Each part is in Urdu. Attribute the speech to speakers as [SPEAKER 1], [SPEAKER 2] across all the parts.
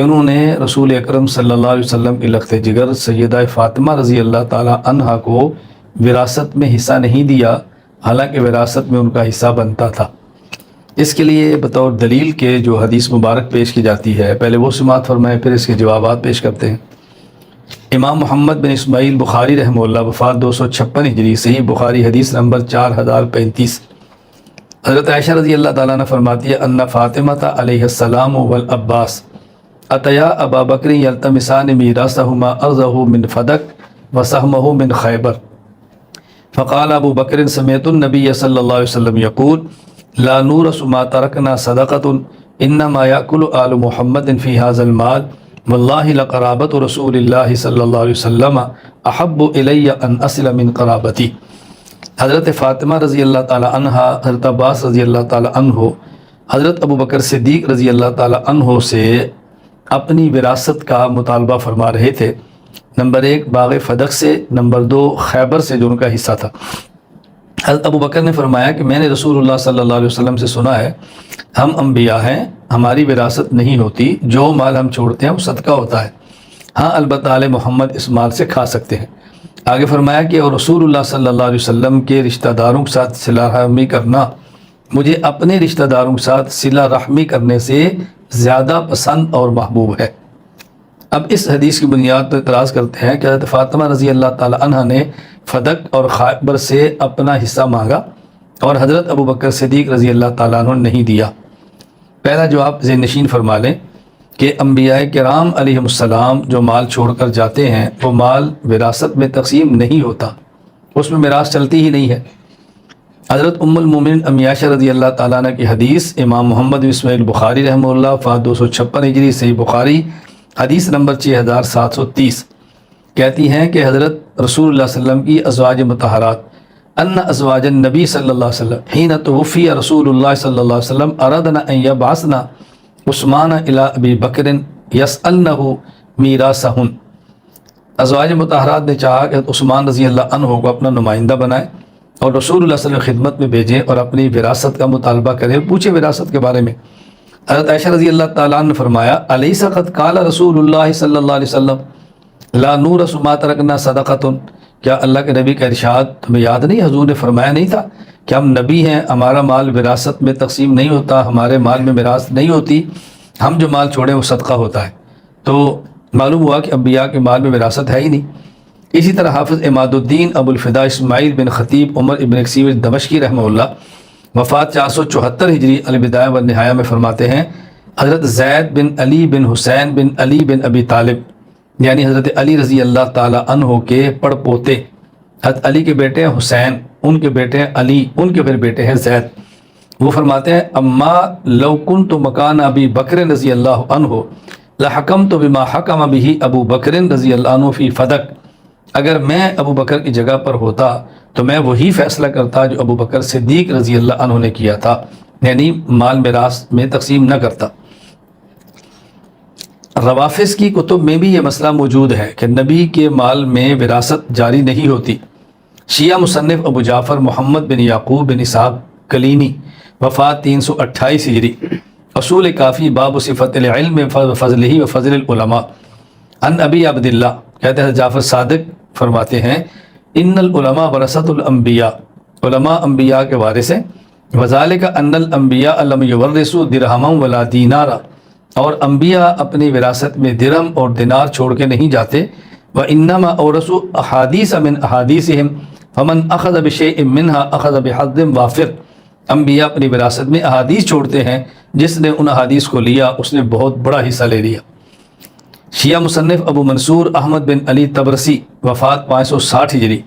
[SPEAKER 1] کہ انہوں نے رسول اکرم صلی اللہ علیہ وسلم کے لخت جگر سیدہ فاطمہ رضی اللہ تعالی عنہ کو وراثت میں حصہ نہیں دیا، حالانکہ وراثت میں ان کا حصہ بنتا تھا۔ اس کے لیے بطور دلیل کے جو حدیث مبارک پیش کی جاتی ہے، پہلے وہ سماعت فرمائے پھر اس کے جوابات پیش کرتے ہیں۔ امام محمد بن اسماعیل بخاری رحمہ اللہ، وفات دو سو چھپن ہجری، صحیح بخاری حدیث نمبر چار ہزار پینتیس۔ حضرت عائشہ رضی اللہ تعالیٰ نے فرماتی ہے، ان فاطمہ علیہ السلام والعباس عطیا ابا بکری یلتمسان میراسہما ارضہ من فدق وسہمہ من خیبر. فقال ابو بکر سمیت النبی صلی اللہ علیہ وسلم یقول، لا نورس ما ترکنا صدقت انما یاکل آل محمد فی هذا المال، واللہ لقرابت رسول اللہ صلی اللہ علیہ وسلم، احب الی ان اصل من قرابتی. حضرت فاطمہ رضی اللہ تعالی عنہ حضرت عباس رضی اللہ تعالی عنہ، حضرت ابو بکر صدیق رضی اللہ تعالی عنہ سے اپنی وراثت کا مطالبہ فرما رہے تھے۔ نمبر ایک، باغ فدق سے۔ نمبر دو، خیبر سے، جو ان کا حصہ تھا۔ حضرت ابو بکر نے فرمایا کہ میں نے رسول اللہ صلی اللہ علیہ وسلم سے سنا ہے، ہم انبیاء ہیں، ہماری وراثت نہیں ہوتی، جو مال ہم چھوڑتے ہیں، وہ صدقہ ہوتا ہے۔ ہاں البتہ علیہ محمد اس مال سے کھا سکتے ہیں۔ آگے فرمایا کہ اور رسول اللہ صلی اللہ علیہ وسلم کے رشتہ داروں کے ساتھ صلہ رحمی کرنا مجھے اپنے رشتہ داروں کے ساتھ صلہ رحمی کرنے سے زیادہ پسند اور محبوب ہے۔ اب اس حدیث کی بنیاد پر اعتراض کرتے ہیں کہ حضرت فاطمہ رضی اللہ تعالی عنہ نے فدق اور خائبر سے اپنا حصہ مانگا اور حضرت ابو بکر صدیق رضی اللہ تعالیٰ عنہ نے نہیں دیا۔ پہلا جو آپ ذہن نشین فرما لیں کہ انبیاء کرام علیہ السلام جو مال چھوڑ کر جاتے ہیں وہ مال وراثت میں تقسیم نہیں ہوتا، اس میں میراث چلتی ہی نہیں ہے۔ حضرت ام المومن امیاشہ رضی اللہ تعالیٰ عنہ کی حدیث امام محمد اسماعیل بخاری رحمہ اللہ فات دو سو چھپن ہجری، صحیح بخاری، حدیث نمبر چھ ہزار سات سو تیس۔ کہتی ہیں کہ حضرت رسول اللہ علیہ وسلم کی ازواج متحرات ان ازواج النبی صلی اللہ علیہ وسلم، حین توفی رسول اللہ صلی اللہ علیہ وسلم، اردنا ان یبعثنا عثمان الى ابی بکر یسألنہ میراسہن ازواج متحرات نے چاہا کہ عثمان رضی اللہ عنہ کو اپنا نمائندہ بنائے۔ اور رسول اللہ صلی اللہ علیہ وسلم خدمت میں بھیجیں اور اپنی وراثت کا مطالبہ کریں پوچھے وراثت کے بارے میں۔ حضرت عائشہ رضی اللہ تعالیٰ نے فرمایا علیہ سقط قال رسول اللہ صلی اللہ علیہ وسلم، لا نور ما ترکنا صدقتن کیا اللہ کے نبی کا ارشاد تمہیں یاد نہیں؟ حضور نے فرمایا نہیں تھا کہ ہم نبی ہیں، ہمارا مال وراثت میں تقسیم نہیں ہوتا، ہمارے مال میں وراثت نہیں ہوتی، ہم جو مال چھوڑیں وہ صدقہ ہوتا ہے۔ تو معلوم ہوا کہ انبیاء کے مال میں وراثت ہے ہی نہیں۔ اسی طرح حافظ اماد الدین ابو الفدا اسماعیل بن خطیب عمر ابن اقسیم دمشقی رحمہ اللہ وفات چار سو چوہتر ہجری الوداع و نہایا میں فرماتے ہیں، حضرت زید بن علی بن حسین بن علی بن ابی طالب یعنی حضرت علی رضی اللہ تعالیٰ عنہ کے پڑ پوتے، حضرت علی کے بیٹے ہیں حسین، ان کے بیٹے ہیں علی، ان کے پھر بیٹے ہیں زید۔ وہ فرماتے ہیں، اما لو کن تو مکان ابی بکر رضی اللہ عنہ لحکم تو بما حکم ابھی ابو بکر رضی اللہ عنہ فی فدق اگر میں ابو بکر کی جگہ پر ہوتا تو میں وہی فیصلہ کرتا جو ابو بکر صدیق رضی اللہ عنہ نے کیا تھا یعنی مال میراث میں تقسیم نہ کرتا۔ روافظ کی کتب میں بھی یہ مسئلہ موجود ہے کہ نبی کے مال میں وراثت جاری نہیں ہوتی۔ شیعہ مصنف ابو جعفر محمد بن یعقوب بن اسحاق کلینی، وفات تین سو اٹھائیس ہجری۔ اصول کافی، باب و صفت العلم فضل ہی و فضل العلماء۔ ان ابی عبداللہ، کہتے ہیں جعفر صادق فرماتے ہیں، ان العلماء ورثت الانبیاء. علماء انبیاء کے وارث ہیں۔ وزال کا ان الانبیاء علم یورث درہم ولا دینارا اور انبیاء اپنی وراثت میں درم اور دینار چھوڑ کے نہیں جاتے۔ وہ انما اورس احادیث من احادیثہم فمن اخذ بشیء منها اخذ بحظ وافر۔ انبیاء اپنی وراثت میں احادیث چھوڑتے ہیں۔ جس نے ان احادیث کو لیا، اس نے بہت بڑا حصہ لے لیا۔ شیعہ مصنف ابو منصور احمد بن علی تبرسی وفات پانچ سو ساٹھ ہجری۔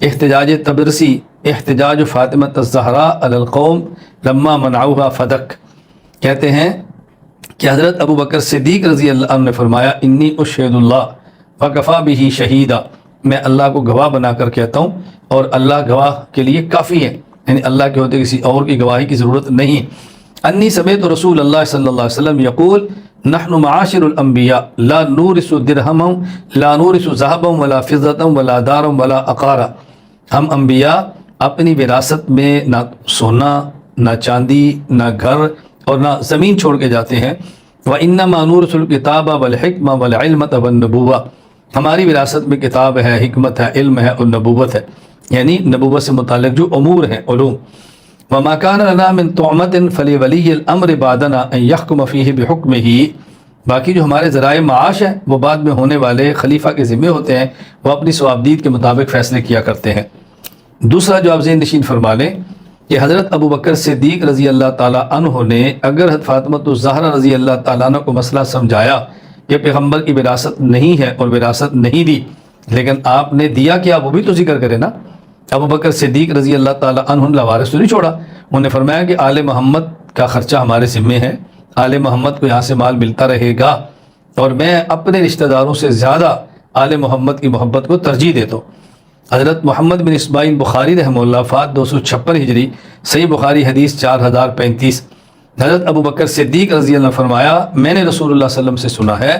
[SPEAKER 1] احتجاج تبرسی، احتجاج فاطمہ الزہرا القوم لما منعوها فدق۔ کہتے ہیں کہ حضرت ابو بکر صدیق رضی اللہ عنہ نے فرمایا، انی اشہد اللہ فکفا بھی شہیدہ میں اللہ کو گواہ بنا کر کہتا ہوں اور اللہ گواہ کے لیے کافی ہے یعنی اللہ کے ہوتے کسی اور کی گواہی کی ضرورت نہیں۔ انی سمیت رسول اللہ صلی اللہ علیہ وسلم یقول نحن معاشر الانبیاء، لا نورس درہم لا نورس ذہب ولا فضت ولا دار ولا اقارا ہم انبیاء اپنی وراثت میں نہ سونا، نہ چاندی، نہ گھر اور نہ زمین چھوڑ کے جاتے ہیں۔ و انما نورث الکتاب والحکمہ والعلمت ہماری وراثت میں کتاب ہے، حکمت ہے، علم ہے اور نبوت ہے۔ یعنی نبوت سے متعلق جو امور ہیں، علوم۔ وما كان لنا من طعمت فلولی الامر بعدنا ان يحكم فيه بحكمه۔ باقی جو ہمارے ذرائع معاش ہیں، وہ بعد میں ہونے والے خلیفہ کے ذمے ہوتے ہیں، وہ اپنی ثوابدید کے مطابق فیصلے کیا کرتے ہیں۔ دوسرا جو آپ ذہن نشین فرما لیں، کہ حضرت ابو بکر صدیق رضی اللہ تعالیٰ عنہ نے اگر حضرت فاطمۃ الزہرا رضی اللہ تعالیٰ عنہ کو مسئلہ سمجھایا کہ پیغمبر کی وراثت نہیں ہے اور وراثت نہیں دی، لیکن آپ نے دیا کیا، وہ بھی تو ذکر کرے نا۔ ابو بکر صدیق رضی اللہ تعالیٰ عنہ لوارث تو نہیں چھوڑا؟ انہوں نے فرمایا کہ آل محمد کا خرچہ ہمارے ذمے ہے، آل محمد کو یہاں سے مال ملتا رہے گا اور میں اپنے رشتہ داروں سے زیادہ آل محمد کی محبت کو ترجیح دیتا ہوں۔ حضرت محمد بن اسماعیل بخاری رحمہ اللہ، فات دو سو چھپن ہجری، صحیح بخاری حدیث چار ہزار پینتیس۔ حضرت ابو بکر صدیق رضی اللہ فرمایا، میں نے رسول اللہ علیہ وسلم سے سنا ہے،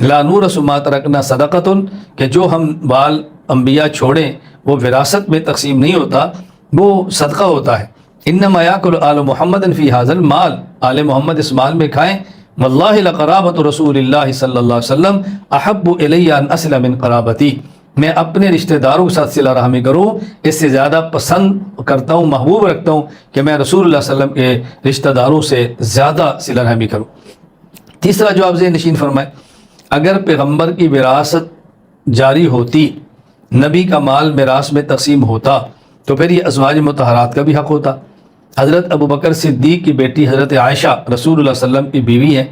[SPEAKER 1] لا نور سمات رکھنا صدقتن کہ جو ہم بال انبیاء چھوڑیں وہ وراثت میں تقسیم نہیں ہوتا، وہ صدقہ ہوتا ہے۔ انما یاکل آل محمد فی حاضل مال آل محمد اس مال میں کھائیں۔ واللہ لقرابت رسول اللہ صلی اللہ علیہ وسلم۔ احب الیہ ان اسلم من قرابتی۔ میں اپنے رشتہ داروں کے ساتھ صلہ رحمی کروں۔ اس سے زیادہ پسند کرتا ہوں، محبوب رکھتا ہوں کہ میں رسول اللہ علیہ وسلم کے رشتہ داروں سے زیادہ صلہ رحمی کروں۔ تیسرا جو آپ ذہن نشین فرمائے، اگر پیغمبر کی وراثت جاری ہوتی نبی کا مال میراث میں تقسیم ہوتا تو پھر یہ ازواج متحرات کا بھی حق ہوتا۔ حضرت ابو بکر صدیق کی بیٹی حضرت عائشہ رسول اللہ علیہ وسلم کی بیوی ہے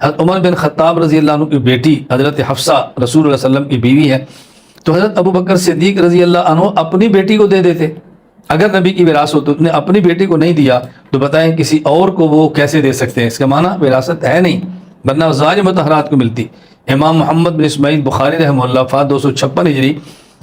[SPEAKER 1] حضرت عمر بن خطاب رضی اللہ عنہ کی بیٹی حضرت حفصہ رسول اللہ علیہ وسلم کی بیوی ہے تو حضرت ابو بکر صدیق رضی اللہ عنہ اپنی بیٹی کو دے دیتے۔ اگر نبی کی وراثت ہوتی اپنی بیٹی کو نہیں دیا تو بتائیں کسی اور کو وہ کیسے دے سکتے ہیں؟ اس کا معنی وراثت ہے نہیں، ورنہ ازواج متحرات کو ملتی۔ امام محمد بن اسماعیل بخاری رحمہ اللہ فات دو سو چھپن ہجری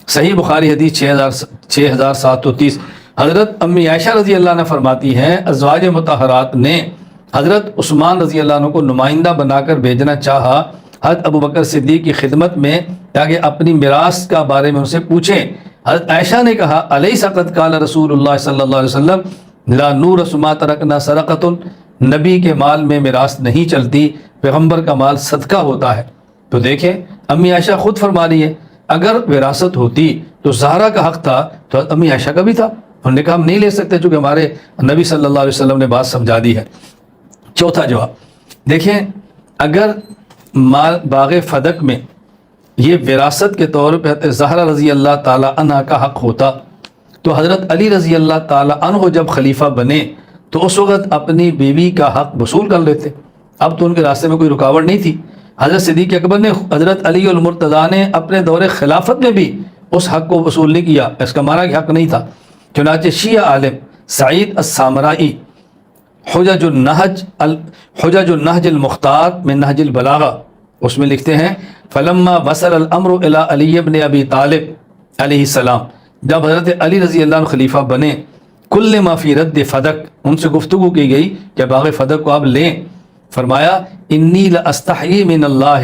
[SPEAKER 1] صحیح بخاری حدیث چھ ہزار چھ ہزار سات سو تیس۔ حضرت امی عائشہ رضی اللہ عنہ فرماتی ہیں، ازواج متحرات نے حضرت عثمان رضی اللہ عنہ کو نمائندہ بنا کر بھیجنا چاہا۔ حضرت ابو بکر صدیق کی خدمت میں تاکہ اپنی میراث کا بارے میں ان سے پوچھیں۔ حضرت عائشہ نے کہا علیہ سقط کال رسول اللہ صلی اللہ علیہ وسلم، لا نور سما ترکنا سرقت نبی کے مال میں میراث نہیں چلتی، پیغمبر کا مال صدقہ ہوتا ہے۔ تو دیکھیں، امی عائشہ خود فرما رہی ہے اگر وراثت ہوتی تو زہرا کا حق تھا تو امی عائشہ کا بھی تھا۔ انہوں نے کہا ہم نہیں لے سکتے چونکہ ہمارے نبی صلی اللہ علیہ وسلم نے بات سمجھا دی ہے۔ چوتھا جواب، دیکھیں اگر مال باغ فدق میں یہ وراثت کے طور پہ زہرا رضی اللہ تعالیٰ عنہ کا حق ہوتا، تو حضرت علی رضی اللہ تعالیٰ عنہ جب خلیفہ بنے تو اس وقت اپنی بیوی کا حق وصول کر لیتے۔ اب تو ان کے راستے میں کوئی رکاوٹ نہیں تھی۔ حضرت صدیق اکبر نے حضرت علی المرتضیٰ نے اپنے دور خلافت میں بھی اس حق کو وصول نہیں کیا، اس کا معنی کہ حق نہیں تھا۔ چنانچہ شیعہ عالم سعید السامرائی، حجج النحج حجج النحج المختار میں نحج البلاغہ، اس میں لکھتے ہیں، فلما وصل الامر الى علی ابن ابی طالب علیہ السلام، جب حضرت علی رضی اللہ عنہ خلیفہ بنے، کل ما فی رد فدق، ان سے گفتگو کی گئی کہ باغ فدق کو آپ لیں۔ فرمایا، انی لاستحی من اللہ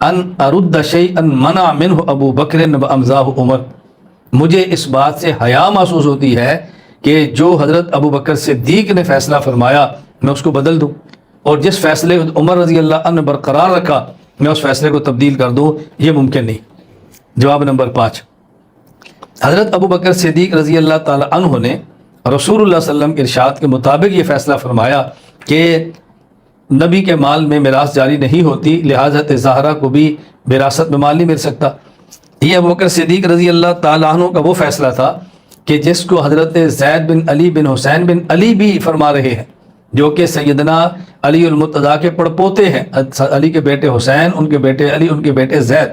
[SPEAKER 1] ان ارد شیئا منع منہ ابو بکر و امزاہ عمر. مجھے اس بات سے حیا محسوس ہوتی ہے کہ جو حضرت ابو بکر صدیق نے فیصلہ فرمایا، میں اس کو بدل دوں اور جس فیصلے عمر رضی اللہ عنہ برقرار رکھا، میں اس فیصلے کو تبدیل کر دوں، یہ ممکن نہیں۔ جواب نمبر پانچ۔ حضرت ابو بکر صدیق رضی اللہ تعالی عنہ نے رسول اللہ علیہ وسلم کے ارشاد کے مطابق یہ فیصلہ فرمایا کہ نبی کے مال میں میراث جاری نہیں ہوتی، لہٰذا زہرا کو بھی وراثت میں مال نہیں مل سکتا۔ یہ ابو بکر صدیق رضی اللہ تعالیٰ عنہ کا وہ فیصلہ تھا کہ جس کو حضرت زید بن علی بن حسین بن علی بھی فرما رہے ہیں، جو کہ سیدنا علی المتضا کے پڑ پوتے ہیں۔ علی کے بیٹے حسین، ان کے بیٹے علی، ان کے بیٹے زید۔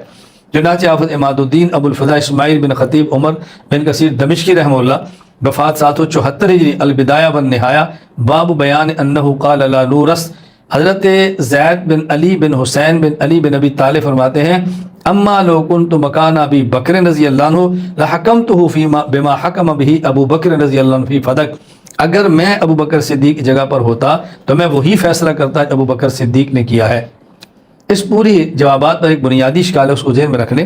[SPEAKER 1] چنانچہ آفت اماد الدین ابو الفضا اسماعیل بن خطیب عمر بن کثیر دمشقی رحمہ اللہ، وفات سات و چوہتر ہجری البدایہ بن نہایا باب بیان انہو قال اللہ نورس حضرت زید بن علی بن حسین بن علی بن ابی طالب فرماتے ہیں، اما لو کنت مکان ابی بکر رضی اللہ عنہ لحکمتہ فیما بما حکم بھی ابو بکر رضی اللہ عنہ فی فدق۔ اگر میں ابو بکر صدیق جگہ پر ہوتا تو میں وہی فیصلہ کرتا ابو بکر صدیق نے کیا ہے۔ اس پوری جوابات پر ایک بنیادی اشکال ہے، اس کو ذہن میں رکھ لیں۔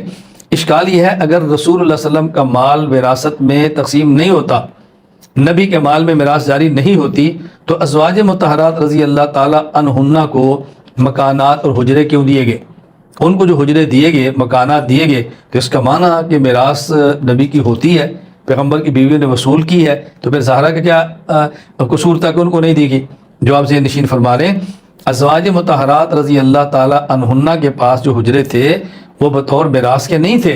[SPEAKER 1] اشکال یہ ہے، اگر رسول اللہ علیہ وسلم کا مال وراثت میں تقسیم نہیں ہوتا نبی کے مال میں میراث جاری نہیں ہوتی، تو ازواج متحرات رضی اللہ تعالیٰ عنہ کو مکانات اور حجرے کیوں دیے گئے؟ ان کو جو حجرے دیے گئے، مکانات دیے گئے، تو اس کا معنی کہ میراث نبی کی ہوتی ہے، پیغمبر کی بیویوں نے وصول کی ہے، تو پھر زہرا کا کیا قصور تھا کہ ان کو نہیں دی گئی؟ جو آپ سے نشین فرما رہے ہیں، ازواج متحرات رضی اللہ تعالیٰ عنہنہ کے پاس جو حجرے تھے، وہ بطور میراث کے نہیں تھے۔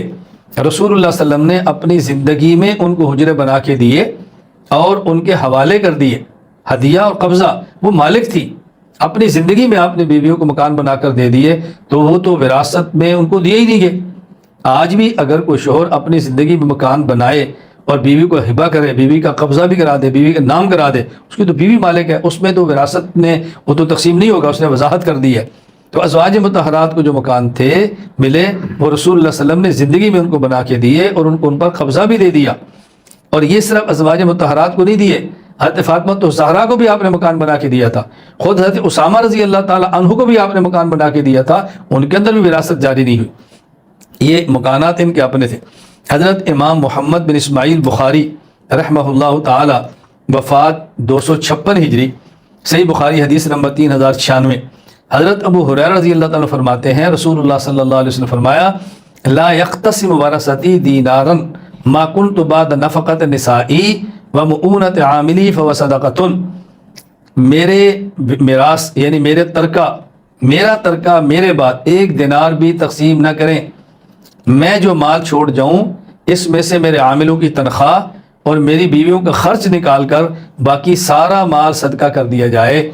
[SPEAKER 1] رسول اللہ صلی اللہ علیہ وسلم نے اپنی زندگی میں ان کو حجرے بنا کے دیے اور ان کے حوالے کر دیے۔ ہدیہ اور قبضہ، وہ مالک تھی۔ اپنی زندگی میں آپ نے بیویوں کو مکان بنا کر دے دیے، تو وہ تو وراثت میں ان کو دیے ہی نہیں گئے۔ آج بھی اگر کوئی شوہر اپنی زندگی میں مکان بنائے اور بیوی کو ہبا کرے، بیوی کا قبضہ بھی کرا دے، بیوی کا نام کرا دے، اس کی تو بیوی مالک ہے، اس میں تو وراثت میں وہ تو تقسیم نہیں ہوگا، اس نے وضاحت کر دی ہے۔ تو ازواج متحرات کو جو مکان تھے، ملے، وہ رسول اللہ علیہ وسلم نے زندگی میں ان کو بنا کے دیے اور ان کو ان پر قبضہ بھی دے دیا۔ اور یہ صرف ازواج متحرات کو نہیں دیے، حضرت فاطمہ تو زہرا کو بھی آپ نے مکان بنا کے دیا تھا۔ خود حضرت اسامہ رضی اللہ تعالیٰ عنہ کو بھی آپ نے مکان بنا کے دیا تھا، ان کے اندر بھی وراثت جاری نہیں ہوئی۔ یہ مکانات ان کے اپنے تھے۔ حضرت امام محمد بن اسماعیل بخاری رحمہ اللہ تعالی وفات دو سو چھپن ہجری، صحیح بخاری حدیث نمبر تین ہزار چھیانوے۔ حضرت ابو حریر رضی اللہ تعالیٰ فرماتے ہیں، رسول اللہ صلی اللہ علیہ وسلم فرمایا، لا یقتسم ورثتی دینارا ما کنت بعد نفقت نسائی و معونت عاملی فوصدقتن میرے میراث یعنی میرے ترکہ، میرا ترکہ، میرے بعد ایک دینار بھی تقسیم نہ کریں۔ میں جو مال چھوڑ جاؤں، اس میں سے میرے عاملوں کی تنخواہ اور میری بیویوں کا خرچ نکال کر باقی سارا مال صدقہ کر دیا جائے۔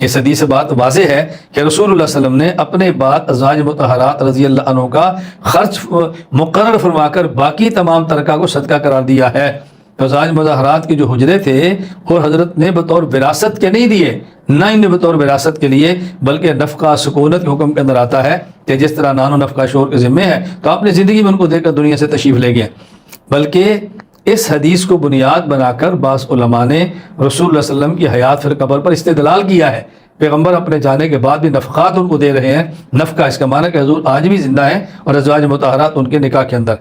[SPEAKER 1] اس حدیث سے بات واضح ہے کہ رسول اللہ علیہ وسلم نے اپنے بعد ازواج متحرات رضی اللہ عنہ کا خرچ مقرر فرما کر باقی تمام ترکہ کو صدقہ قرار دیا ہے۔ تو ازواج مظاہرات کے جو حجرے تھے، وہ حضرت نے بطور وراثت کے نہیں دیے، نہ انہیں بطور وراثت کے لیے، بلکہ نفقہ سکونت کے حکم کے اندر آتا ہے کہ جس طرح نان و نفقہ شور کے ذمے ہے، تو اپنی زندگی میں ان کو دے کر دنیا سے تشریف لے گئے۔ بلکہ اس حدیث کو بنیاد بنا کر بعض علماء نے رسول اللہ علیہ وسلم کی حیات فر قبر پر استدلال کیا ہے۔ پیغمبر اپنے جانے کے بعد بھی نفقات ان کو دے رہے ہیں۔ نفقہ اس کا معنی کہ حضور آج بھی زندہ ہیں اور ازواج متحرات ان کے نکاح کے اندر